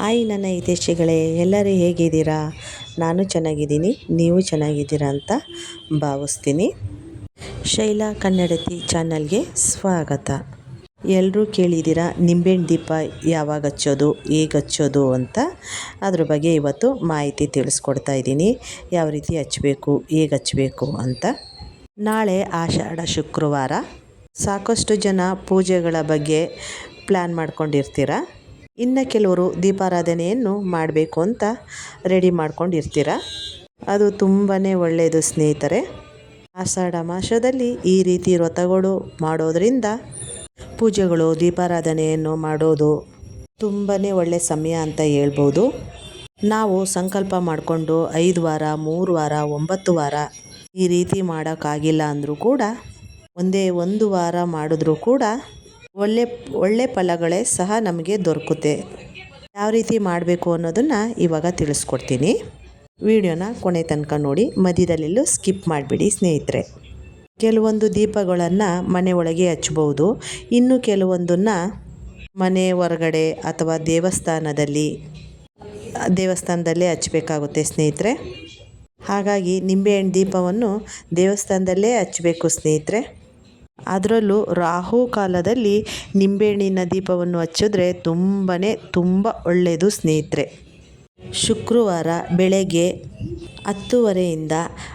Hi ನನ್ನ ಹಿತೇಶಿಗಳೇ ಎಲ್ಲರೂ ಹೇಗಿದ್ದೀರಾ? ನಾನು ಚೆನ್ನಾಗಿದ್ದೀನಿ, ನೀವು ಚೆನ್ನಾಗಿದ್ದೀರಾ ಅಂತ ಭಾವಿಸ್ತೀನಿ. ಶೈಲಾ ಕನ್ನಡತಿ ಚಾನಲ್ಗೆ ಸ್ವಾಗತ. ಎಲ್ಲರೂ ಕೇಳಿದ್ದೀರಾ ನಿಂಬೆಹಣ್ಣು ದೀಪ ಯಾವಾಗ ಹಚ್ಚೋದು, ಹೇಗೆ ಹಚ್ಚೋದು ಅಂತ? ಅದ್ರ ಬಗ್ಗೆ ಇವತ್ತು ಮಾಹಿತಿ ತಿಳಿಸ್ಕೊಡ್ತಾ ಇದ್ದೀನಿ. ಯಾವ ರೀತಿ ಹಚ್ಚಬೇಕು, ಹೇಗೆ ಹಚ್ಚಬೇಕು ಅಂತ. ನಾಳೆ ಆಷಾಢ ಶುಕ್ರವಾರ. ಸಾಕಷ್ಟು ಜನ ಪೂಜೆಗಳ ಬಗ್ಗೆ ಪ್ಲ್ಯಾನ್ ಮಾಡ್ಕೊಂಡಿರ್ತೀರ? ಇನ್ನು ಕೆಲವರು ದೀಪಾರಾಧನೆಯನ್ನು ಮಾಡಬೇಕು ಅಂತ ರೆಡಿ ಮಾಡ್ಕೊಂಡಿರ್ತೀರ? ಅದು ತುಂಬಾ ಒಳ್ಳೆಯದು ಸ್ನೇಹಿತರೆ. ಆಷಾಢ ಮಾಸದಲ್ಲಿ ಈ ರೀತಿ ವ್ರತಗಳು ಮಾಡೋದರಿಂದ ಪೂಜೆಗಳು, ದೀಪಾರಾಧನೆಯನ್ನು ಮಾಡೋದು ತುಂಬಾ ಒಳ್ಳೆಯ ಸಮಯ ಅಂತ ಹೇಳ್ಬೋದು. ನಾವು ಸಂಕಲ್ಪ ಮಾಡಿಕೊಂಡು ಐದು ವಾರ, ಮೂರು ವಾರ, ಒಂಬತ್ತು ವಾರ ಈ ರೀತಿ ಮಾಡೋಕ್ಕಾಗಿಲ್ಲ ಅಂದರೂ ಕೂಡ, ಒಂದೇ ಒಂದು ವಾರ ಮಾಡಿದ್ರೂ ಕೂಡ ಒಳ್ಳೆ ಒಳ್ಳೆ ಫಲಗಳೇ ಸಹ ನಮಗೆ ದೊರಕುತ್ತೆ. ಯಾವ ರೀತಿ ಮಾಡಬೇಕು ಅನ್ನೋದನ್ನು ಇವಾಗ ತಿಳಿಸ್ಕೊಡ್ತೀನಿ. ವಿಡಿಯೋನ ಕೊನೆ ತನಕ ನೋಡಿ, ಮಧ್ಯದಲ್ಲೆಲ್ಲೂ ಸ್ಕಿಪ್ ಮಾಡಿಬಿಡಿ ಸ್ನೇಹಿತರೆ. ಕೆಲವೊಂದು ದೀಪಗಳನ್ನು ಮನೆ ಒಳಗೆ ಹಚ್ಬೋದು ಇನ್ನು ಕೆಲವೊಂದನ್ನು ಮನೆ ಹೊರಗಡೆ ಅಥವಾ ದೇವಸ್ಥಾನದಲ್ಲಿ, ದೇವಸ್ಥಾನದಲ್ಲೇ ಹಚ್ಚಬೇಕಾಗುತ್ತೆ ಸ್ನೇಹಿತರೆ. ಹಾಗಾಗಿ ನಿಂಬೆಹಣ್ಣು ದೀಪವನ್ನು ದೇವಸ್ಥಾನದಲ್ಲೇ ಹಚ್ಚಬೇಕು ಸ್ನೇಹಿತರೆ. ಅದರಲ್ಲೂ ರಾಹು ಕಾಲದಲ್ಲಿ ನಿಂಬೆಹಣ್ಣಿನ ದೀಪವನ್ನು ಹಚ್ಚಿದ್ರೆ ತುಂಬಾ ತುಂಬ ಒಳ್ಳೆಯದು ಸ್ನೇಹಿತರೆ. ಶುಕ್ರವಾರ ಬೆಳಗ್ಗೆ ಹತ್ತುವರೆಯಿಂದ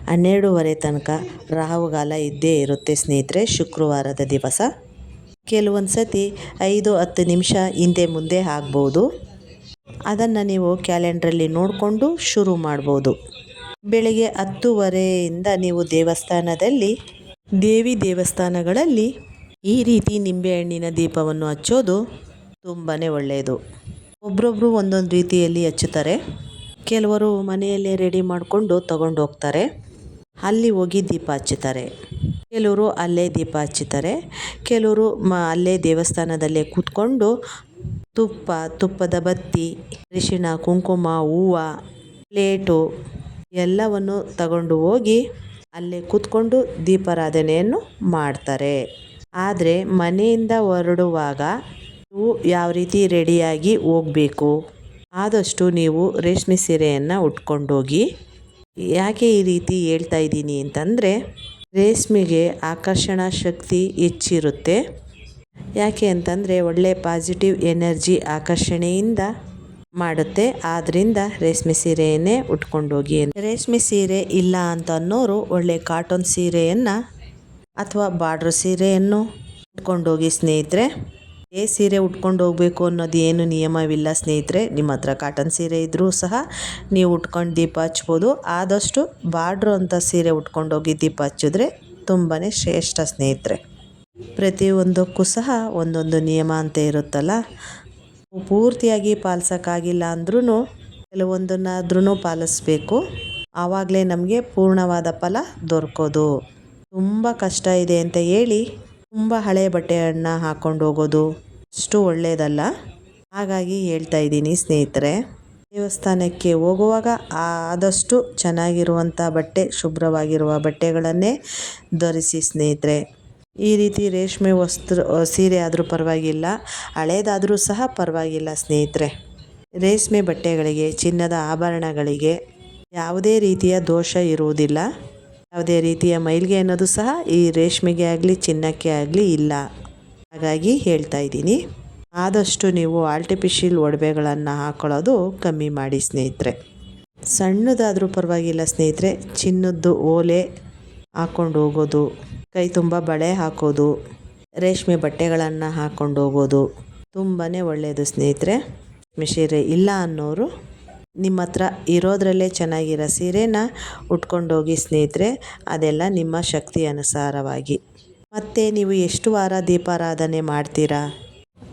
ಹನ್ನೆರಡೂವರೆ ತನಕ ರಾಹುಗಾಲ ಇದ್ದೇ ಇರುತ್ತೆ ಸ್ನೇಹಿತರೆ ಶುಕ್ರವಾರದ ದಿವಸ. ಕೆಲವೊಂದು ಸತಿ ಐದು ಹತ್ತು ನಿಮಿಷ ಹಿಂದೆ ಮುಂದೆ ಆಗ್ಬೋದು. ಅದನ್ನು ನೀವು ಕ್ಯಾಲೆಂಡ್ರಲ್ಲಿ ನೋಡಿಕೊಂಡು ಶುರು ಮಾಡ್ಬೋದು. ಬೆಳಗ್ಗೆ ಹತ್ತುವರೆಯಿಂದ ನೀವು ದೇವಸ್ಥಾನದಲ್ಲಿ ದೇವಿ ದೇವಸ್ಥಾನಗಳಲ್ಲಿ ಈ ರೀತಿ ನಿಂಬೆಹಣ್ಣಿನ ದೀಪವನ್ನು ಹಚ್ಚೋದು ತುಂಬಾ ಒಳ್ಳೆಯದು. ಒಬ್ಬರೊಬ್ಬರು ಒಂದೊಂದು ರೀತಿಯಲ್ಲಿ ಹಚ್ಚುತ್ತಾರೆ. ಕೆಲವರು ಮನೆಯಲ್ಲೇ ರೆಡಿ ಮಾಡಿಕೊಂಡು ತಗೊಂಡು ಹೋಗ್ತಾರೆ. ಅಲ್ಲಿ ಹೋಗಿ ದೀಪ ಹಚ್ಚುತ್ತಾರೆ. ಕೆಲವರು ಅಲ್ಲೇ ದೀಪ ಹಚ್ಚುತ್ತಾರೆ. ಕೆಲವರು ಮ, ಅಲ್ಲೇ ದೇವಸ್ಥಾನದಲ್ಲೇ ಕೂತ್ಕೊಂಡು ತುಪ್ಪ, ತುಪ್ಪದ ಬತ್ತಿ, ಅರಿಶಿಣ, ಕುಂಕುಮ, ಹೂವು, ಪ್ಲೇಟು ಎಲ್ಲವನ್ನು ತಗೊಂಡು ಹೋಗಿ ಅಲ್ಲೇ ಕೂತ್ಕೊಂಡು ದೀಪಾರಾಧನೆಯನ್ನು ಮಾಡ್ತಾರೆ. ಆದರೆ ಮನೆಯಿಂದ ಹೊರಡುವಾಗ ನೀವು ಯಾವ ರೀತಿ ರೆಡಿಯಾಗಿ ಹೋಗಬೇಕು? ಆದಷ್ಟು ನೀವು ರೇಷ್ಮೆ ಸೀರೆಯನ್ನು ಉಟ್ಕೊಂಡೋಗಿ. ಯಾಕೆ ಈ ರೀತಿ ಹೇಳ್ತಾ ಇದ್ದೀನಿ ಅಂತಂದರೆ ರೇಷ್ಮೆಗೆ ಆಕರ್ಷಣಾ ಶಕ್ತಿ ಹೆಚ್ಚಿರುತ್ತೆ. ಯಾಕೆ ಅಂತಂದರೆ ಒಳ್ಳೆಯ ಪಾಸಿಟಿವ್ ಎನರ್ಜಿ ಆಕರ್ಷಣೆಯಿಂದ ಮಾಡುತ್ತೆ. ಆದ್ದರಿಂದ ರೇಷ್ಮೆ ಸೀರೆಯನ್ನೇ ಉಟ್ಕೊಂಡೋಗಿ ರೇಷ್ಮೆ ಸೀರೆ ಇಲ್ಲ ಅಂತ ಅನ್ನೋರು ಒಳ್ಳೆ ಕಾಟನ್ ಸೀರೆಯನ್ನು ಅಥವಾ ಬಾರ್ಡ್ರ್ ಸೀರೆಯನ್ನು ಉಟ್ಕೊಂಡೋಗಿ ಸ್ನೇಹಿತರೆ, ಏ ಸೀರೆ ಉಟ್ಕೊಂಡು ಹೋಗಬೇಕು ಅನ್ನೋದು ಏನು ನಿಯಮವಿಲ್ಲ ಸ್ನೇಹಿತರೆ. ನಿಮ್ಮ ಹತ್ರ ಕಾಟನ್ ಸೀರೆ ಇದ್ದರೂ ಸಹ ನೀವು ಉಟ್ಕೊಂಡು ದೀಪ ಹಚ್ಬೋದು. ಆದಷ್ಟು ಬಾರ್ಡ್ರು ಅಂತ ಸೀರೆ ಉಟ್ಕೊಂಡೋಗಿ ದೀಪ ಹಚ್ಚಿದ್ರೆ ತುಂಬಾ ಶ್ರೇಷ್ಠ ಸ್ನೇಹಿತರೆ. ಪ್ರತಿಯೊಂದಕ್ಕೂ ಸಹ ಒಂದೊಂದು ನಿಯಮ ಅಂತ ಇರುತ್ತಲ್ಲ ಪೂರ್ತಿಯಾಗಿ ಪಾಲಿಸೋಕ್ಕಾಗಿಲ್ಲ ಅಂದ್ರೂ ಕೆಲವೊಂದನ್ನಾದ್ರೂ ಪಾಲಿಸ್ಬೇಕು. ಆವಾಗಲೇ ನಮಗೆ ಪೂರ್ಣವಾದ ಫಲ ದೊರಕೋದು. ತುಂಬ ಕಷ್ಟ ಇದೆ ಅಂತ ಹೇಳಿ ತುಂಬ ಹಳೆ ಬಟ್ಟೆಯನ್ನು ಹಾಕ್ಕೊಂಡು ಹೋಗೋದು ಅಷ್ಟು ಒಳ್ಳೆಯದಲ್ಲ ಹಾಗಾಗಿ ಹೇಳ್ತಾ ಇದ್ದೀನಿ ಸ್ನೇಹಿತರೆ, ದೇವಸ್ಥಾನಕ್ಕೆ ಹೋಗುವಾಗ ಆದಷ್ಟು ಚೆನ್ನಾಗಿರುವಂಥ ಬಟ್ಟೆ, ಶುಭ್ರವಾಗಿರುವ ಬಟ್ಟೆಗಳನ್ನೇ ಧರಿಸಿ ಸ್ನೇಹಿತರೆ. ಈ ರೀತಿ ರೇಷ್ಮೆ ವಸ್ತ್ರ ಸೀರೆ ಆದರೂ ಪರವಾಗಿಲ್ಲ, ಹಳೇದಾದರೂ ಸಹ ಪರವಾಗಿಲ್ಲ ಸ್ನೇಹಿತರೆ. ರೇಷ್ಮೆ ಬಟ್ಟೆಗಳಿಗೆ, ಚಿನ್ನದ ಆಭರಣಗಳಿಗೆ ಯಾವುದೇ ರೀತಿಯ ದೋಷ ಇರುವುದಿಲ್ಲ. ಯಾವುದೇ ರೀತಿಯ ಮೈಲಿಗೆ ಅನ್ನೋದು ಸಹ ಈ ರೇಷ್ಮೆಗೆ ಆಗಲಿ, ಚಿನ್ನಕ್ಕೆ ಆಗಲಿ ಇಲ್ಲ. ಹಾಗಾಗಿ ಹೇಳ್ತಾ ಇದ್ದೀನಿ. ಆದಷ್ಟು ನೀವು ಆರ್ಟಿಫಿಷಿಯಲ್ ಒಡವೆಗಳನ್ನು ಹಾಕ್ಕೊಳ್ಳೋದು ಕಮ್ಮಿ ಮಾಡಿ ಸ್ನೇಹಿತರೆ. ಸಣ್ಣದಾದರೂ ಪರವಾಗಿಲ್ಲ ಸ್ನೇಹಿತರೆ. ಚಿನ್ನದ್ದು ಓಲೆ ಹಾಕ್ಕೊಂಡು ಹೋಗೋದು. ಕೈ ತುಂಬ ಬಳೆ ಹಾಕೋದು. ರೇಷ್ಮೆ ಬಟ್ಟೆಗಳನ್ನು ಹಾಕ್ಕೊಂಡು ಹೋಗೋದು. ತುಂಬಾ ಒಳ್ಳೆಯದು ಸ್ನೇಹಿತರೆ. ಸೀರೆ ಇಲ್ಲ ಅನ್ನೋರು ನಿಮ್ಮ ಹತ್ರ ಇರೋದರಲ್ಲೇ ಚೆನ್ನಾಗಿರೋ ಸೀರೆನ ಉಟ್ಕೊಂಡೋಗಿ ಸ್ನೇಹಿತರೆ, ಅದೆಲ್ಲ ನಿಮ್ಮ ಶಕ್ತಿ ಅನುಸಾರವಾಗಿ. ಮತ್ತು ನೀವು ಎಷ್ಟು ವಾರ ದೀಪಾರಾಧನೆ ಮಾಡ್ತೀರಾ?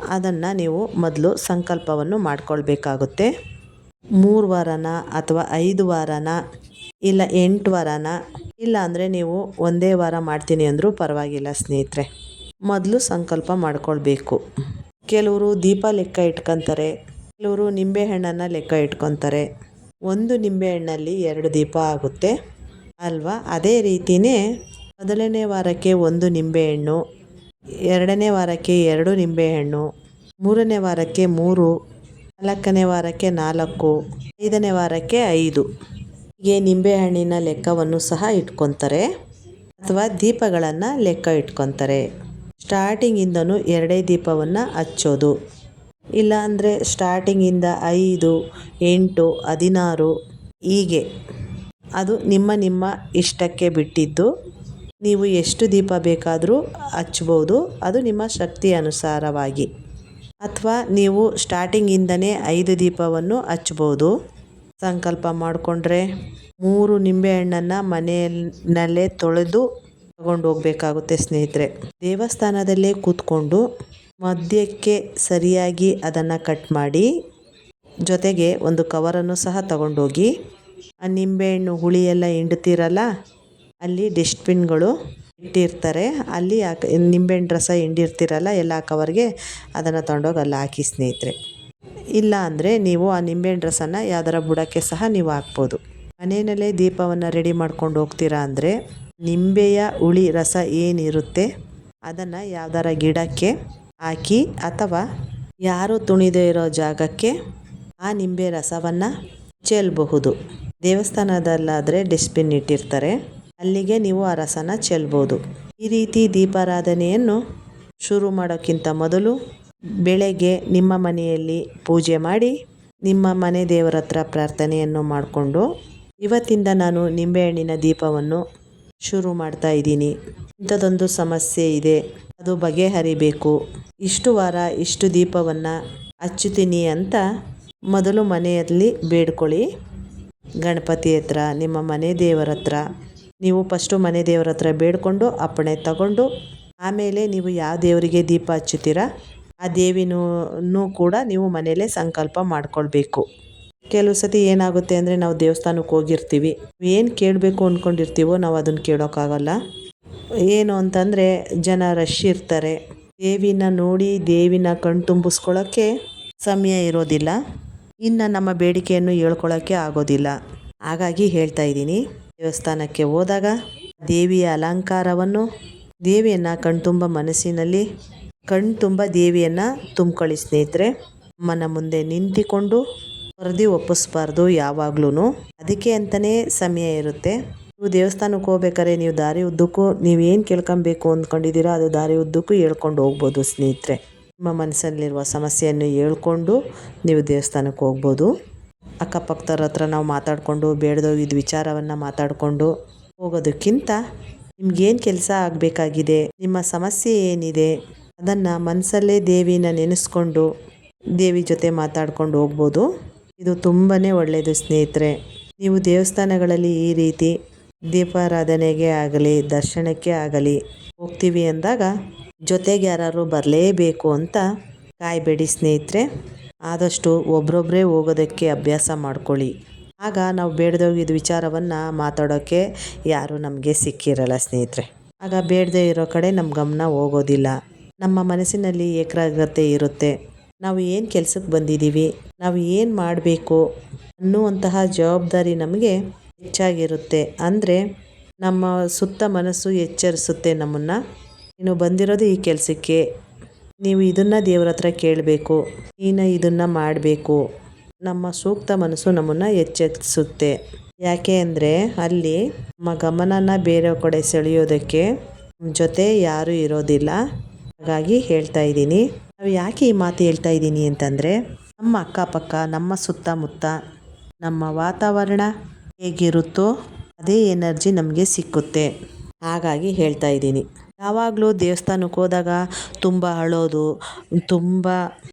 ಅದನ್ನು ನೀವು ಮೊದಲು ಸಂಕಲ್ಪವನ್ನು ಮಾಡ್ಕೊಳ್ಬೇಕಾಗುತ್ತೆ. ಮೂರು ವಾರನ ಅಥವಾ ಐದು ವಾರನ? ಇಲ್ಲ ಎಂಟು ವಾರನ, ಇಲ್ಲ ಅಂದರೆ ನೀವು ಒಂದೇ ವಾರ ಮಾಡ್ತೀನಿ ಅಂದರೂ ಪರವಾಗಿಲ್ಲ ಸ್ನೇಹಿತರೆ. ಮೊದಲು ಸಂಕಲ್ಪ ಮಾಡ್ಕೊಳ್ಬೇಕು. ಕೆಲವರು ದೀಪ ಲೆಕ್ಕ ಇಟ್ಕೊತಾರೆ, ಕೆಲವರು ನಿಂಬೆಹಣ್ಣನ್ನು ಲೆಕ್ಕ ಇಟ್ಕೊತಾರೆ. ಒಂದು ನಿಂಬೆಹಣ್ಣಲ್ಲಿ ಎರಡು ದೀಪ ಆಗುತ್ತೆ. ಅಲ್ವಾ? ಅದೇ ರೀತಿಯೇ ಮೊದಲನೇ ವಾರಕ್ಕೆ ಒಂದು ನಿಂಬೆಹಣ್ಣು ಎರಡನೇ ವಾರಕ್ಕೆ ಎರಡು ನಿಂಬೆಹಣ್ಣು ಮೂರನೇ ವಾರಕ್ಕೆ ಮೂರು, ನಾಲ್ಕನೇ ವಾರಕ್ಕೆ ನಾಲ್ಕು, ಐದನೇ ವಾರಕ್ಕೆ ಐದು. ಹೀಗೆ ನಿಂಬೆಹಣ್ಣಿನ ಲೆಕ್ಕವನ್ನು ಸಹ ಇಟ್ಕೊತಾರೆ ಅಥವಾ ದೀಪಗಳನ್ನು ಲೆಕ್ಕ ಇಟ್ಕೊತಾರೆ. ಸ್ಟಾರ್ಟಿಂಗಿಂದನೂ ಎರಡೇ ದೀಪವನ್ನು ಹಚ್ಚೋದು. ಇಲ್ಲಾಂದರೆ ಸ್ಟಾರ್ಟಿಂಗಿಂದ ಐದು, ಎಂಟು, ಹದಿನಾರು ಹೀಗೆ. ಅದು ನಿಮ್ಮ ನಿಮ್ಮ ಇಷ್ಟಕ್ಕೆ ಬಿಟ್ಟಿದ್ದು. ನೀವು ಎಷ್ಟು ದೀಪ ಬೇಕಾದರೂ ಹಚ್ಬೋದು. ಅದು ನಿಮ್ಮ ಶಕ್ತಿ ಅನುಸಾರವಾಗಿ. ಅಥವಾ ನೀವು ಸ್ಟಾರ್ಟಿಂಗಿಂದನೇ ಐದು ದೀಪವನ್ನು ಹಚ್ಬೋದು. ಸಂಕಲ್ಪ ಮಾಡಿಕೊಂಡ್ರೆ ಮೂರು ನಿಂಬೆಹಣ್ಣನ್ನು ಮನೆಯಲ್ಲೇ ತೊಳೆದು ತಗೊಂಡು ಹೋಗಬೇಕಾಗುತ್ತೆ ಸ್ನೇಹಿತರೆ. ದೇವಸ್ಥಾನದಲ್ಲೇ ಕೂತ್ಕೊಂಡು ಮಧ್ಯಕ್ಕೆ ಸರಿಯಾಗಿ ಅದನ್ನು ಕಟ್ ಮಾಡಿ ಜೊತೆಗೆ ಒಂದು ಕವರನ್ನು ಸಹ ತಗೊಂಡೋಗಿ, ಆ ನಿಂಬೆಹಣ್ಣು ಹುಳಿ ಎಲ್ಲ ಹಿಂಡ್ತೀರಲ್ಲ, ಅಲ್ಲಿ ಡಸ್ಟ್ಬಿನ್ಗಳು ಇಟ್ಟಿರ್ತಾರೆ. ಅಲ್ಲಿ ಆ ನಿಂಬೆಹಣ್ಣು ರಸ ಹಿಂಡಿರ್ತೀರಲ್ಲ, ಎಲ್ಲ ಕವರ್ಗೆ ಅದನ್ನು ತೊಗೊಂಡೋಗಿ ಅಲ್ಲಿ ಹಾಕಿ ಸ್ನೇಹಿತರೆ. ಇಲ್ಲ ಅಂದರೆ ನೀವು ಆ ನಿಂಬೆಹಣ್ಣು ರಸನ ಯಾವ್ದಾರ ಬುಡಕ್ಕೆ ಸಹ ನೀವು ಹಾಕ್ಬೋದು. ಮನೆಯಲ್ಲೇ ದೀಪವನ್ನು ರೆಡಿ ಮಾಡ್ಕೊಂಡು ಹೋಗ್ತೀರಾ ಅಂದರೆ ನಿಂಬೆಯ ಹುಳಿ ರಸ ಏನಿರುತ್ತೆ ಅದನ್ನು ಯಾವ್ದಾರ ಗಿಡಕ್ಕೆ ಹಾಕಿ ಅಥವಾ ಯಾರು ತುಣಿದೇ ಇರೋ ಜಾಗಕ್ಕೆ ಆ ನಿಂಬೆ ರಸವನ್ನು ಚೆಲ್ಲಬಹುದು ದೇವಸ್ಥಾನದಲ್ಲಾದರೆ ಡಸ್ಟ್ಬಿನ್ ಇಟ್ಟಿರ್ತಾರೆ. ಅಲ್ಲಿಗೆ ನೀವು ಆ ರಸನ ಚೆಲ್ಬೋದು ಈ ರೀತಿ ದೀಪಾರಾಧನೆಯನ್ನು ಶುರು ಮಾಡೋಕ್ಕಿಂತ ಮೊದಲು ಬೆಳಗ್ಗೆ ನಿಮ್ಮ ಮನೆಯಲ್ಲಿ ಪೂಜೆ ಮಾಡಿ ನಿಮ್ಮ ಮನೆ ದೇವರ ಹತ್ರ ಪ್ರಾರ್ಥನೆಯನ್ನು ಮಾಡಿಕೊಂಡು ಇವತ್ತಿಂದ ನಾನು ನಿಂಬೆಹಣ್ಣಿನ ದೀಪವನ್ನು ಶುರು ಮಾಡ್ತಾ ಇದ್ದೀನಿ. ಇಂಥದ್ದೊಂದು ಸಮಸ್ಯೆ ಇದೆ. ಅದು ಬಗೆಹರಿಬೇಕು. ಇಷ್ಟು ವಾರ ಇಷ್ಟು ದೀಪವನ್ನು ಹಚ್ಚುತ್ತೀನಿ ಅಂತ ಮೊದಲು ಮನೆಯಲ್ಲಿ ಬೇಡ್ಕೊಳ್ಳಿ. ಗಣಪತಿ ಹತ್ರ, ನಿಮ್ಮ ಮನೆ ದೇವರ ಹತ್ರ, ನೀವು ಫಸ್ಟು ಮನೆ ದೇವರ ಹತ್ರ ಬೇಡ್ಕೊಂಡು ಅಪ್ಪಣೆ ತಗೊಂಡು ಆಮೇಲೆ ನೀವು ಯಾವ ದೇವರಿಗೆ ದೀಪ ಹಚ್ಚುತ್ತೀರ ಆ ದೇವಿನೂ ಕೂಡ ನೀವು ಮನೆಯಲ್ಲೇ ಸಂಕಲ್ಪ ಮಾಡ್ಕೊಳ್ಬೇಕು. ಕೆಲವು ಸತಿ ಏನಾಗುತ್ತೆ ಅಂದರೆ ನಾವು ದೇವಸ್ಥಾನಕ್ಕೆ ಹೋಗಿರ್ತೀವಿ. ಏನು ಕೇಳಬೇಕು ಅಂದ್ಕೊಂಡಿರ್ತೀವೋ ನಾವು ಅದನ್ನು ಕೇಳೋಕ್ಕಾಗಲ್ಲ. ಏನು ಅಂತಂದರೆ ಜನ ರಶ್ ಇರ್ತಾರೆ. ದೇವಿನ ನೋಡಿ ದೇವಿನ ಕಣ್ತುಂಬಿಸ್ಕೊಳ್ಳೋಕ್ಕೆ ಸಮಯ ಇರೋದಿಲ್ಲ. ಇನ್ನು ನಮ್ಮ ಬೇಡಿಕೆಯನ್ನು ಹೇಳ್ಕೊಳ್ಳೋಕ್ಕೆ ಆಗೋದಿಲ್ಲ. ಹಾಗಾಗಿ ಹೇಳ್ತಾ ಇದ್ದೀನಿ, ದೇವಸ್ಥಾನಕ್ಕೆ ಹೋದಾಗ ದೇವಿಯ ಅಲಂಕಾರವನ್ನು ದೇವಿಯನ್ನು ಕಣ್ತುಂಬ ಮನಸ್ಸಿನಲ್ಲಿ ಕಣ್ತುಂಬ ದೇವಿಯನ್ನು ತುಂಬ್ಕೊಳ್ಳಿ ಸ್ನೇಹಿತರೆ. ಅಮ್ಮನ ಮುಂದೆ ನಿಂತಿಕೊಂಡು ವರದಿ ಒಪ್ಪಿಸ್ಬಾರ್ದು ಯಾವಾಗ್ಲೂ ಅದಕ್ಕೆ ಅಂತಲೇ ಸಮಯ ಇರುತ್ತೆ. ನೀವು ದೇವಸ್ಥಾನಕ್ಕೆ ಹೋಗ್ಬೇಕಾದ್ರೆ ನೀವು ದಾರಿ ಉದ್ದಕ್ಕೂ ನೀವು ಏನು ಕೇಳ್ಕೊಬೇಕು ಅಂದ್ಕೊಂಡಿದ್ದೀರಾ, ಅದು ದಾರಿ ಉದ್ದಕ್ಕೂ ಹೇಳ್ಕೊಂಡು ಹೋಗ್ಬೋದು ಸ್ನೇಹಿತರೆ. ನಿಮ್ಮ ಮನಸ್ಸಲ್ಲಿರುವ ಸಮಸ್ಯೆಯನ್ನು ಹೇಳ್ಕೊಂಡು ನೀವು ದೇವಸ್ಥಾನಕ್ಕೆ ಹೋಗ್ಬೋದು. ಅಕ್ಕಪಕ್ಕದವ್ರ ಹತ್ರ ನಾವು ಮಾತಾಡಿಕೊಂಡು ಬೇಡದೋಗಿದ್ದ ವಿಚಾರವನ್ನು ಮಾತಾಡಿಕೊಂಡು ಹೋಗೋದಕ್ಕಿಂತ ನಿಮ್ಗೇನು ಕೆಲಸ ಆಗಬೇಕಾಗಿದೆ, ನಿಮ್ಮ ಸಮಸ್ಯೆ ಏನಿದೆ ಅದನ್ನು ಮನಸ್ಸಲ್ಲೇ ದೇವಿನ ನೆನೆಸ್ಕೊಂಡು ದೇವಿ ಜೊತೆ ಮಾತಾಡ್ಕೊಂಡು ಹೋಗ್ಬೋದು. ಇದು ತುಂಬಾ ಒಳ್ಳೆಯದು ಸ್ನೇಹಿತರೆ. ನೀವು ದೇವಸ್ಥಾನಗಳಲ್ಲಿ ಈ ರೀತಿ ದೀಪಾರಾಧನೆಗೆ ಆಗಲಿ, ದರ್ಶನಕ್ಕೆ ಆಗಲಿ ಹೋಗ್ತೀವಿ ಅಂದಾಗ ಜೊತೆಗೆ ಯಾರಾದ್ರು ಬರಲೇಬೇಕು ಅಂತ ಕಾಯಬೇಡಿ ಸ್ನೇಹಿತರೆ. ಆದಷ್ಟು ಒಬ್ರೊಬ್ಬರೇ ಹೋಗೋದಕ್ಕೆ ಅಭ್ಯಾಸ ಮಾಡ್ಕೊಳ್ಳಿ. ಆಗ ನಾವು ಬೇಡದೋಗಿದ್ದ ವಿಚಾರವನ್ನು ಮಾತಾಡೋಕ್ಕೆ ಯಾರೂ ನಮಗೆ ಸಿಕ್ಕಿರಲ್ಲ ಸ್ನೇಹಿತರೆ. ಆಗ ಬೇಡದೇ ಇರೋ ಕಡೆ ನಮ್ಮ ಗಮನ ಹೋಗೋದಿಲ್ಲ. ನಮ್ಮ ಮನಸ್ಸಿನಲ್ಲಿ ಏಕಾಗ್ರತೆ ಇರುತ್ತೆ. ನಾವು ಏನು ಕೆಲಸಕ್ಕೆ ಬಂದಿದ್ದೀವಿ ನಾವು ಏನು ಮಾಡಬೇಕು ಅನ್ನುವಂತಹ ಜವಾಬ್ದಾರಿ ನಮಗೆ ಹೆಚ್ಚಾಗಿರುತ್ತೆ. ಅಂದರೆ ನಮ್ಮ ಸುತ್ತ ಮನಸ್ಸು ಎಚ್ಚರಿಸುತ್ತೆ ನಮ್ಮನ್ನು. ನೀನು ಬಂದಿರೋದು ಈ ಕೆಲಸಕ್ಕೆ, ನೀವು ಇದನ್ನು ದೇವ್ರ ಹತ್ರ ಕೇಳಬೇಕು, ನೀನು ಇದನ್ನು ಮಾಡಬೇಕು. ನಮ್ಮ ಸೂಕ್ತ ಮನಸ್ಸು ನಮ್ಮನ್ನು ಎಚ್ಚರಿಸುತ್ತೆ. ಯಾಕೆ ಅಂದರೆ ಅಲ್ಲಿ ನಮ್ಮ ಗಮನನ ಬೇರೆ ಕಡೆ ಸೆಳೆಯೋದಕ್ಕೆ ಜೊತೆ ಯಾರೂ ಇರೋದಿಲ್ಲ. ಹಾಗಾಗಿ ಹೇಳ್ತಾ ಇದ್ದೀನಿ. ನಾವು ಯಾಕೆ ಈ ಮಾತು ಹೇಳ್ತಾ ಇದ್ದೀನಿ ಅಂತಂದರೆ, ನಮ್ಮ ಅಕ್ಕಪಕ್ಕ, ನಮ್ಮ ಸುತ್ತಮುತ್ತ ನಮ್ಮ ವಾತಾವರಣ ಹೇಗಿರುತ್ತೋ ಅದೇ ಎನರ್ಜಿ ನಮಗೆ ಸಿಕ್ಕುತ್ತೆ. ಹಾಗಾಗಿ ಹೇಳ್ತಾ ಇದ್ದೀನಿ. ಯಾವಾಗಲೂ ದೇವಸ್ಥಾನಕ್ಕೆ ಹೋದಾಗ ತುಂಬ ಅಳೋದು, ತುಂಬ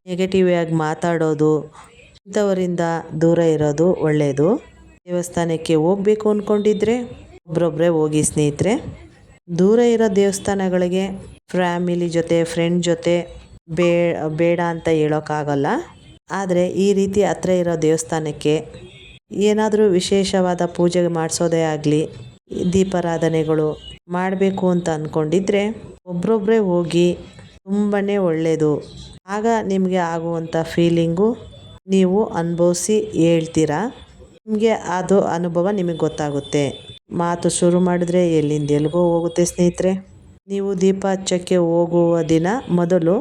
ನೆಗೆಟಿವ್ ಆಗಿ ಮಾತಾಡೋದು, ಇಂಥವರಿಂದ ದೂರ ಇರೋದು ಒಳ್ಳೆಯದು ದೇವಸ್ಥಾನಕ್ಕೆ ಹೋಗ್ಬೇಕು ಅಂದ್ಕೊಂಡಿದ್ರೆ ಒಬ್ರೊಬ್ಬರೇ ಹೋಗಿ ಸ್ನೇಹಿತರೆ, ದೂರ ಇರೋ ದೇವಸ್ಥಾನಗಳಿಗೆ ಫ್ಯಾಮಿಲಿ ಜೊತೆ ಫ್ರೆಂಡ್ ಜೊತೆ ಬೇ, ಬೇಡ ಅಂತ ಹೇಳೋಕ್ಕಾಗಲ್ಲ. ಆದರೆ ಈ ರೀತಿ ಹತ್ರ ಇರೋ ದೇವಸ್ಥಾನಕ್ಕೆ ಏನಾದರೂ ವಿಶೇಷವಾದ ಪೂಜೆ ಮಾಡಿಸೋದೇ ಆಗಲಿ, ದೀಪಾರಾಧನೆಗಳು ಮಾಡಬೇಕು ಅಂತ ಅಂದ್ಕೊಂಡಿದ್ರೆ ಒಬ್ಬರೊಬ್ಬರೇ ಹೋಗಿ ತುಂಬಾ ಒಳ್ಳೆಯದು ಆಗ ನಿಮಗೆ ಆಗುವಂಥ ಫೀಲಿಂಗು ನೀವು ಅನುಭವಿಸಿ ಹೇಳ್ತೀರಾ? ನಿಮಗೆ ಅದು ಅನುಭವ ನಿಮಗೆ ಗೊತ್ತಾಗುತ್ತೆ. ಮಾತು ಶುರು ಮಾಡಿದ್ರೆ ಎಲ್ಲಿಂದ ಎಲ್ಲಿಗೋ ಹೋಗುತ್ತೆ ಸ್ನೇಹಿತರೆ. ನೀವು ದೀಪ ಹಚ್ಚೋಕ್ಕೆ ಹೋಗುವ ದಿನ ಮೊದಲು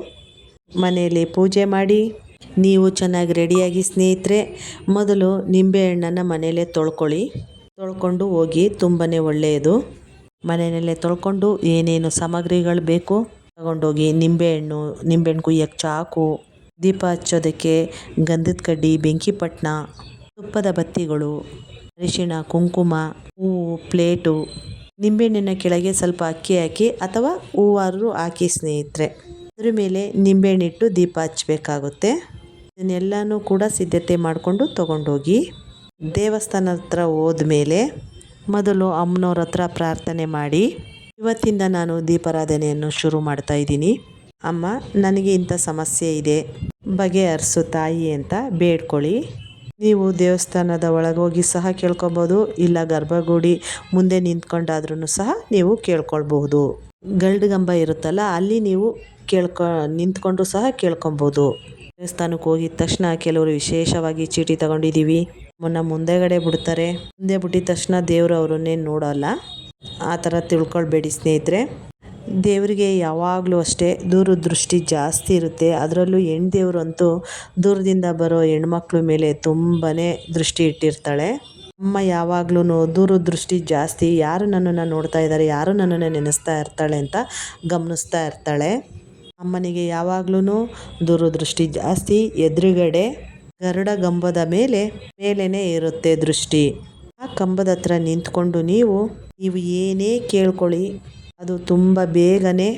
ಮನೆಯಲ್ಲಿ ಪೂಜೆ ಮಾಡಿ, ನೀವು ಚೆನ್ನಾಗಿ ರೆಡಿಯಾಗಿ ಸ್ನೇಹಿತರೆ, ಮೊದಲು ನಿಂಬೆಹಣ್ಣನ್ನು ಮನೆಯಲ್ಲೇ ತೊಳ್ಕೊಳ್ಳಿ. ತೊಳ್ಕೊಂಡು ಹೋಗಿ ತುಂಬಾ ಒಳ್ಳೆಯದು. ಮನೆಯಲ್ಲೇ ತೊಳ್ಕೊಂಡು ಏನೇನು ಸಾಮಗ್ರಿಗಳು ಬೇಕು ತಗೊಂಡೋಗಿ ನಿಂಬೆಹಣ್ಣು ನಿಂಬೆಹಣ್ಣು ಕುಯ್ಯಕ್ಕೆ ಚಾಕು ದೀಪ ಹಚ್ಚೋದಕ್ಕೆ ಗಂಧದ ಕಡ್ಡಿ ಬೆಂಕಿಪಟ್ಟಣ ತುಪ್ಪದ ಬತ್ತಿಗಳು, ಅರಿಶಿಣ, ಕುಂಕುಮ, ಹೂವು, ಪ್ಲೇಟು. ನಿಂಬೆಹಣ್ಣಿನ ಕೆಳಗೆ ಸ್ವಲ್ಪ ಅಕ್ಕಿ ಹಾಕಿ ಅಥವಾ ಹೂವಾರು ಹಾಕಿ ಸ್ನೇಹಿತರೆ. ಅದ್ರ ಮೇಲೆ ನಿಂಬೆಹಣ್ಣಿಟ್ಟು ದೀಪ ಹಚ್ಚಬೇಕಾಗುತ್ತೆ. ಇದನ್ನೆಲ್ಲನೂ ಕೂಡ ಸಿದ್ಧತೆ ಮಾಡಿಕೊಂಡು ತೊಗೊಂಡೋಗಿ ದೇವಸ್ಥಾನ ಹತ್ರ ಹೋದ್ಮೇಲೆ ಮೊದಲು ಅಮ್ಮನವ್ರ ಹತ್ರ ಪ್ರಾರ್ಥನೆ ಮಾಡಿ. ಇವತ್ತಿಂದ ನಾನು ದೀಪಾರಾಧನೆಯನ್ನು ಶುರು ಮಾಡ್ತಾ ಇದ್ದೀನಿ. ಅಮ್ಮ, ನನಗೆ ಇಂಥ ಸಮಸ್ಯೆ ಇದೆ. ಬಗೆಹರಿಸು ತಾಯಿ ಅಂತ ಬೇಡ್ಕೊಳ್ಳಿ. ನೀವು ದೇವಸ್ಥಾನದ ಒಳಗೋಗಿ ಸಹ ಕೇಳ್ಕೊಬೋದು, ಇಲ್ಲ ಗರ್ಭಗುಡಿ ಮುಂದೆ ನಿಂತ್ಕೊಂಡಾದ್ರೂ ಸಹ ನೀವು ಕೇಳ್ಕೊಳ್ಬಹುದು. ಗಲ್ಡ್ಗಂಬ ಇರುತ್ತಲ್ಲ, ಅಲ್ಲಿ ನೀವು ಕೇಳ್ಕೊ ನಿಂತ್ಕೊಂಡು ಸಹ ಕೇಳ್ಕೊಬೋದು ದೇವಸ್ಥಾನಕ್ಕೆ ಹೋಗಿದ ತಕ್ಷಣ ಕೆಲವರು ವಿಶೇಷವಾಗಿ ಚೀಟಿ ತಗೊಂಡಿದ್ದೀವಿ. ಮೊನ್ನ ಮುಂದೆಗಡೆ ಬಿಡ್ತಾರೆ. ಮುಂದೆ ಬಿಟ್ಟಿದ ತಕ್ಷಣ ದೇವರು ಅವರನ್ನೇ ನೋಡೋಲ್ಲ. ಆ ಥರ ತಿಳ್ಕೊಳ್ಬೇಡಿ ಸ್ನೇಹಿತರೆ. ದೇವರಿಗೆ ಯಾವಾಗಲೂ ಅಷ್ಟೇ ದೂರದೃಷ್ಟಿ ಜಾಸ್ತಿ ಇರುತ್ತೆ. ಅದರಲ್ಲೂ ಹೆಣ್ಣು ದೇವರಂತೂ ದೂರದಿಂದ ಬರೋ ಹೆಣ್ಮಕ್ಳ ಮೇಲೆ ತುಂಬಾ ದೃಷ್ಟಿ ಇಟ್ಟಿರ್ತಾಳೆ. ಅಮ್ಮ ಯಾವಾಗ್ಲೂ ದೂರದೃಷ್ಟಿ ಜಾಸ್ತಿ, ಯಾರು ನನ್ನನ್ನು ನೋಡ್ತಾ ಇದ್ದಾರೆ, ಯಾರು ನನ್ನನ್ನು ನೆನೆಸ್ತಾ ಇರ್ತಾಳೆ ಅಂತ ಗಮನಿಸ್ತಾ ಇರ್ತಾಳೆ. ಅಮ್ಮನಿಗೆ ಯಾವಾಗ್ಲೂ ದೂರದೃಷ್ಟಿ ಜಾಸ್ತಿ, ಎದುರುಗಡೆ ಗರುಡ ಗಂಬದ ಮೇಲೆ ಮೇಲೇ ಇರುತ್ತೆ ದೃಷ್ಟಿ. ಆ ಕಂಬದ ಹತ್ರ ನಿಂತ್ಕೊಂಡು ನೀವು ನೀವು ಏನೇ ಕೇಳ್ಕೊಳ್ಳಿ ಅದು ತುಂಬ ಬೇಗನೆ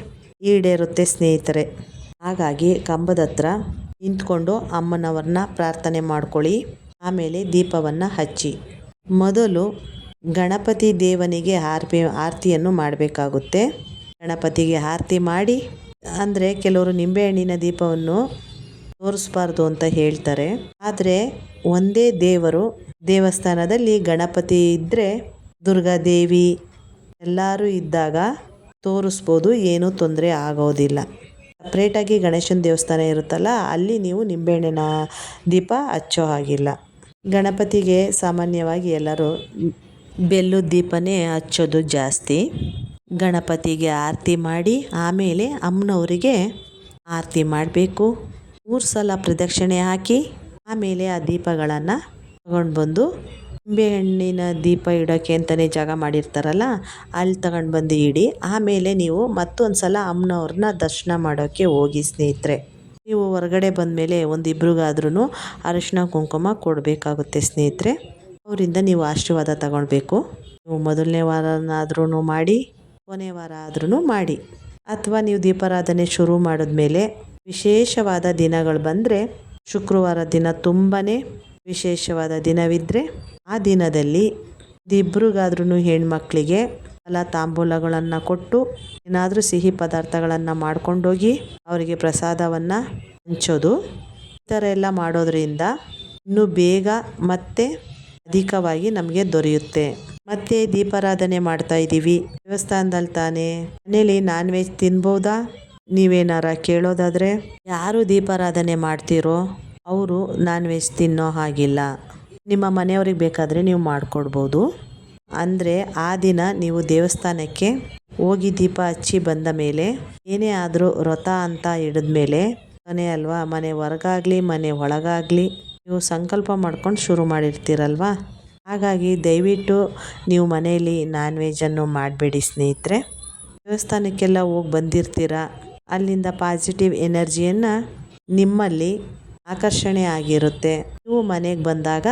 ಈಡೇರುತ್ತೆ ಸ್ನೇಹಿತರೆ. ಹಾಗಾಗಿ ಕಂಬದ ಹತ್ರ ನಿಂತ್ಕೊಂಡು ಅಮ್ಮನವ್ರನ್ನ ಪ್ರಾರ್ಥನೆ ಮಾಡ್ಕೊಳ್ಳಿ. ಆಮೇಲೆ ದೀಪವನ್ನು ಹಚ್ಚಿ. ಮೊದಲು ಗಣಪತಿ ದೇವನಿಗೆ ಆರ್ಪಿ, ಆರತಿಯನ್ನು ಮಾಡಬೇಕಾಗುತ್ತೆ. ಗಣಪತಿಗೆ ಆರತಿ ಮಾಡಿ, ಅಂದರೆ ಕೆಲವರು ನಿಂಬೆಹಣ್ಣಿನ ದೀಪವನ್ನು ತೋರಿಸ್ಬಾರ್ದು ಅಂತ ಹೇಳ್ತಾರೆ. ಆದರೆ ಒಂದೇ ದೇವರು ದೇವಸ್ಥಾನದಲ್ಲಿ ಗಣಪತಿ ಇದ್ದರೆ ದುರ್ಗಾದೇವಿ ಎಲ್ಲರೂ ಇದ್ದಾಗ ತೋರಿಸ್ಬೋದು, ಏನೂ ತೊಂದರೆ ಆಗೋದಿಲ್ಲ. ಸಪ್ರೇಟಾಗಿ ಗಣೇಶನ ದೇವಸ್ಥಾನ ಇರುತ್ತಲ್ಲ, ಅಲ್ಲಿ ನೀವು ನಿಂಬೆಹಣ್ಣಿನ ದೀಪ ಹಚ್ಚೋ ಹಾಗಿಲ್ಲ. ಗಣಪತಿಗೆ ಸಾಮಾನ್ಯವಾಗಿ ಎಲ್ಲರೂ ಬೆಲ್ಲು ದೀಪನೇ ಹಚ್ಚೋದು ಜಾಸ್ತಿ. ಗಣಪತಿಗೆ ಆರತಿ ಮಾಡಿ, ಆಮೇಲೆ ಅಮ್ಮನವರಿಗೆ ಆರತಿ ಮಾಡಬೇಕು. ಮೂರು ಸಲ ಪ್ರದಕ್ಷಿಣೆ ಹಾಕಿ, ಆಮೇಲೆ ಆ ದೀಪಗಳನ್ನು ತಗೊಂಡು ಬಂದು ನಿಂಬೆಹಣ್ಣಿನ ದೀಪ ಇಡೋಕ್ಕೆ ಅಂತಲೇ ಜಾಗ ಮಾಡಿರ್ತಾರಲ್ಲ, ಅಲ್ಲಿ ತಗೊಂಡು ಬಂದು ಇಡಿ. ಆಮೇಲೆ ನೀವು ಮತ್ತೊಂದು ಸಲ ಅಮ್ಮನವ್ರನ್ನ ದರ್ಶನ ಮಾಡೋಕ್ಕೆ ಹೋಗಿ, ಸ್ನೇಹಿತರೆ. ನೀವು ಹೊರಗಡೆ ಬಂದಮೇಲೆ ಒಂದಿಬ್ರಿಗಾದ್ರೂ ಅರಿಶಿನ ಕುಂಕುಮ ಕೊಡಬೇಕಾಗುತ್ತೆ, ಸ್ನೇಹಿತರೆ. ಅವರಿಂದ ನೀವು ಆಶೀರ್ವಾದ ತಗೊಳ್ಬೇಕು. ನೀವು ಮೊದಲನೇ ವಾರನಾದ್ರೂ ಮಾಡಿ, ಕೊನೆ ವಾರ ಆದ್ರೂ ಮಾಡಿ. ಅಥವಾ ನೀವು ದೀಪಾರಾಧನೆ ಶುರು ಮಾಡಿದ್ಮೇಲೆ ವಿಶೇಷವಾದ ದಿನಗಳು ಬಂದರೆ ಶುಕ್ರವಾರ ದಿನ ತುಂಬಾ ವಿಶೇಷವಾದ ದಿನವಿದ್ದರೆ ಆ ದಿನದಲ್ಲಿ ಇಬ್ರಿಗಾದ್ರೂ ಹೆಣ್ಮಕ್ಳಿಗೆ ಫಲ ತಾಂಬೂಲಗಳನ್ನು ಕೊಟ್ಟು ಏನಾದರೂ ಸಿಹಿ ಪದಾರ್ಥಗಳನ್ನು ಮಾಡ್ಕೊಂಡೋಗಿ ಅವರಿಗೆ ಪ್ರಸಾದವನ್ನು ಹಂಚೋದು. ಈ ಥರ ಎಲ್ಲ ಮಾಡೋದ್ರಿಂದ ಇನ್ನೂ ಬೇಗ ಮತ್ತೆ ಅಧಿಕವಾಗಿ ನಮಗೆ ದೊರೆಯುತ್ತೆ. ಮತ್ತೆ ದೀಪಾರಾಧನೆ ಮಾಡ್ತಾ ಇದ್ದೀವಿ. ದೇವಸ್ಥಾನದಲ್ಲಿ ತಾನೇ. ಮನೇಲಿ ನಾನ್ ವೆಜ್ ತಿನ್ಬೋದಾ? ನೀವೇನಾರ ಕೇಳೋದಾದರೆ ಯಾರು ದೀಪಾರಾಧನೆ ಮಾಡ್ತೀರೋ ಅವರು ನಾನ್ ವೆಜ್ ತಿನ್ನೋ ಹಾಗಿಲ್ಲ. ನಿಮ್ಮ ಮನೆಯವ್ರಿಗೆ ಬೇಕಾದರೆ ನೀವು ಮಾಡಿಕೊಡ್ಬೋದು. ಅಂದರೆ ಆ ದಿನ ನೀವು ದೇವಸ್ಥಾನಕ್ಕೆ ಹೋಗಿ ದೀಪ ಹಚ್ಚಿ ಬಂದ ಮೇಲೆ, ಏನೇ ಆದರೂ ವ್ರತ ಅಂತ ಹಿಡಿದ ಮೇಲೆ, ಮನೆ ಅಲ್ವಾ, ಮನೆ ಹೊರಗಾಗಲಿ, ಮನೆ ಒಳಗಾಗಲಿ, ನೀವು ಸಂಕಲ್ಪ ಮಾಡ್ಕೊಂಡು ಶುರು ಮಾಡಿರ್ತೀರಲ್ವಾ? ಹಾಗಾಗಿ ದಯವಿಟ್ಟು ನೀವು ಮನೆಯಲ್ಲಿ ನಾನ್ ವೆಜನ್ನು ಮಾಡಬೇಡಿ ಸ್ನೇಹಿತರೆ. ದೇವಸ್ಥಾನಕ್ಕೆಲ್ಲ ಹೋಗಿ ಬಂದಿರ್ತೀರ? ಅಲ್ಲಿಂದ ಪಾಸಿಟಿವ್ ಎನರ್ಜಿಯನ್ನು ನಿಮ್ಮಲ್ಲಿ ಆಕರ್ಷಣೆ ಆಗಿರುತ್ತೆ. ನೀವು ಮನೆಗೆ ಬಂದಾಗ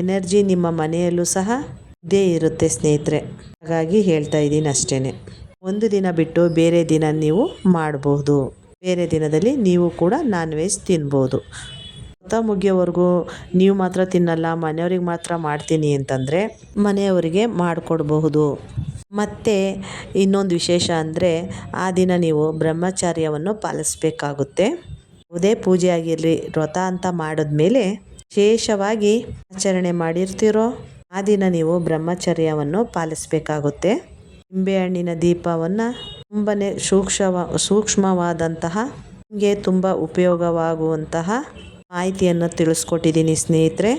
ಎನರ್ಜಿ ನಿಮ್ಮ ಮನೆಯಲ್ಲೂ ಸಹ ಇದ್ದೇ ಇರುತ್ತೆ ಸ್ನೇಹಿತರೆ. ಹಾಗಾಗಿ ಹೇಳ್ತಾ ಇದ್ದೀನಿ ಅಷ್ಟೇ ಒಂದು ದಿನ ಬಿಟ್ಟು ಬೇರೆ ದಿನ ನೀವು ಮಾಡಬಹುದು ಬೇರೆ ದಿನದಲ್ಲಿ ನೀವು ಕೂಡ ನಾನ್ ವೆಜ್ ತಿನ್ಬೋದು. ವ್ರತ ಮುಗಿಯೋವರೆಗೂ ನೀವು ಮಾತ್ರ ತಿನ್ನಲ್ಲ, ಮನೆಯವ್ರಿಗೆ ಮಾತ್ರ ಮಾಡ್ತೀನಿ ಅಂತಂದರೆ ಮನೆಯವರಿಗೆ ಮಾಡಿಕೊಡ್ಬಹುದು. ಮತ್ತು ಇನ್ನೊಂದು ವಿಶೇಷ ಅಂದರೆ ಆ ದಿನ ನೀವು ಬ್ರಹ್ಮಚಾರ್ಯವನ್ನು ಪಾಲಿಸ್ಬೇಕಾಗುತ್ತೆ. ಯಾವುದೇ ಪೂಜೆ ಆಗಿರಲಿ, ವ್ರತ ಅಂತ ಮಾಡಿದ್ಮೇಲೆ ವಿಶೇಷವಾಗಿ ಆಚರಣೆ ಮಾಡಿರ್ತೀರೋ, ಆ ದಿನ ನೀವು ಬ್ರಹ್ಮಚರ್ಯವನ್ನು ಪಾಲಿಸಬೇಕಾಗುತ್ತೆ. ನಿಂಬೆಹಣ್ಣಿನ ದೀಪವನ್ನು ತುಂಬನೇ ಸೂಕ್ಷ್ಮ ಸೂಕ್ಷ್ಮವಾದಂತಹ, ನಿಮಗೆ ತುಂಬ ಉಪಯೋಗವಾಗುವಂತಹ ಮಾಹಿತಿಯನ್ನು ತಿಳಿಸ್ಕೊಟ್ಟಿದ್ದೀನಿ ಸ್ನೇಹಿತರೆ.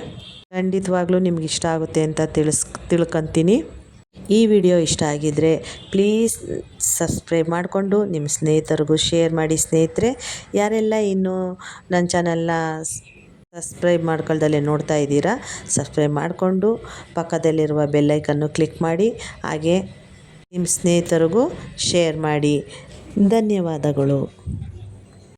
ಖಂಡಿತವಾಗ್ಲೂ ನಿಮ್ಗೆ ಇಷ್ಟ ಆಗುತ್ತೆ ಅಂತ ತಿಳಿಸ್, ತಿಳ್ಕೊತೀನಿ. ಈ ವಿಡಿಯೋ ಇಷ್ಟ ಆಗಿದ್ದರೆ ಪ್ಲೀಸ್ ಸಬ್ಸ್ಕ್ರೈಬ್ ಮಾಡಿಕೊಂಡು ನಿಮ್ಮ ಸ್ನೇಹಿತರಿಗೂ ಶೇರ್ ಮಾಡಿ. ಸ್ನೇಹಿತರೆ, ಯಾರೆಲ್ಲ ಇನ್ನೂ ನನ್ನ ಚಾನಲ್ನ ಸಬ್ಸ್ಕ್ರೈಬ್ ಮಾಡ್ಕೊಳ್ದಲ್ಲೇ ನೋಡ್ತಾ ಇದ್ದೀರಾ, ಸಬ್ಸ್ಕ್ರೈಬ್ ಮಾಡಿಕೊಂಡು ಪಕ್ಕದಲ್ಲಿರುವ ಬೆಲ್ಲೈಕನ್ನು ಕ್ಲಿಕ್ ಮಾಡಿ, ಹಾಗೆ ನಿಮ್ಮ ಸ್ನೇಹಿತರಿಗೂ ಶೇರ್ ಮಾಡಿ. ಧನ್ಯವಾದಗಳು.